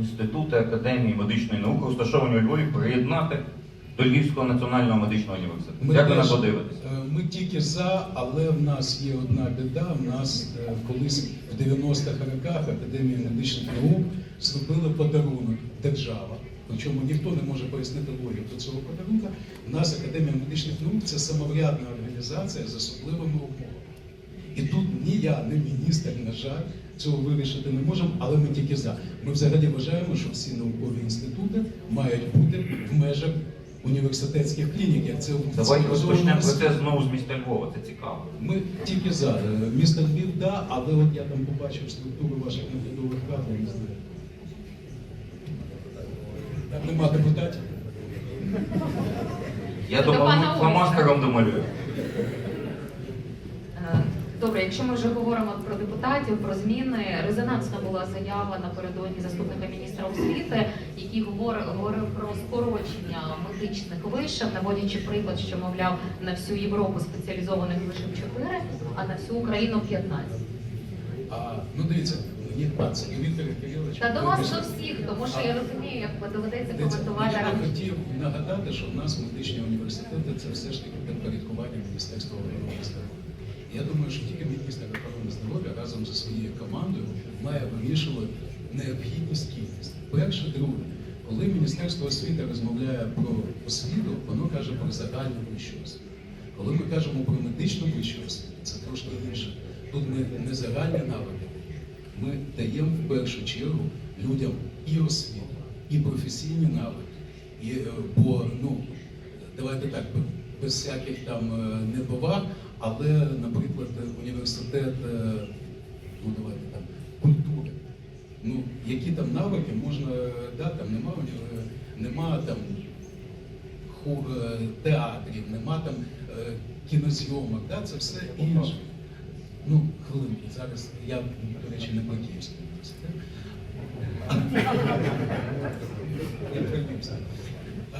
інститути Академії медичної науки, розташовані у Львові, приєднати до Львівського національного медичного університету. Як ви на теж, е, Ми тільки за, але в нас є одна біда. В нас е, колись в 90-х роках Академія медичних наук зробила подарунок держава. Причому ніхто не може пояснити логіку цього подарунка. У нас Академія медичних наук це самоврядна організація з особливими умовами. І тут ні я, ні міністр, на жаль, цього вирішити не можемо, але ми тільки за. Ми взагалі вважаємо, що всі наукові інститути мають бути в межах університетських клінік. Як це Давайте розпочнемо процес знову з міста Львова, це цікаво. Ми тільки за. Е, Місто Львів, да, але от я там побачив структуру ваших наглядових знаю. Так, нема депутатів? Я пана фломастером домалюю. Добре, якщо ми вже говоримо про депутатів, про зміни, резонансна була заява напередодні заступника міністра освіти, який говорив, говорив про скорочення медичних вишів, наводячи приклад, що мовляв на всю Європу спеціалізованих вишів 4, а на всю Україну 15. А, ну дивіться, мені це до Віктора Кириловича. Та до вас до всіх, тому що я розумію, як ви доведеться коментувати. Я хотів нагадати, що в нас медичні університети це все ж таки здоров'я. Я думаю, що тільки міністр охорони здоров'я разом зі своєю командою має вирішувати необхідність кількість. Перше, друге, коли Міністерство освіти розмовляє про освіту, воно каже про загальну вищу освіту. Коли ми кажемо про медичну вищу освіту, це трошки інше. Тут ми не загальні навики. Ми даємо в першу чергу людям і освіту, і професійні навики. І, е, бо, ну, давайте так, без всяких там е, неповаг, але, наприклад, університет, е, ну давайте там, культури. Ну, які там навики можна, е, да, там нема, нема там ху- е, театрів, нема там е, кінозйомок, да, це все інше. Ну, хвилинку, зараз я, до речі, не про Київський університет. Я приймався. Е,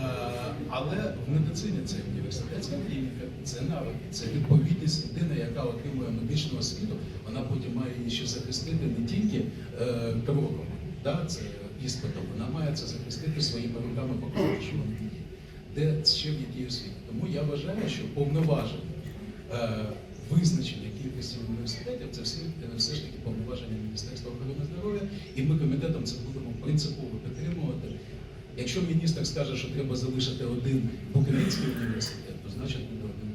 Але в медицині це університетська клініка, це навик, це відповідність людина, яка отримує медичну освіту, вона потім має її ще захистити не тільки е, кроком, да, це іспитом, вона має це захистити своїми руками, що. Де ще в якій освіті. Тому я вважаю, що повноваження е, визначення кількості університетів це всі, е, все ж таки повноваження Міністерства охорони здоров'я, і ми комітетом це будемо принципово підтримувати. Якщо міністр скаже, що треба залишити один Буковинський університет, то значить буде один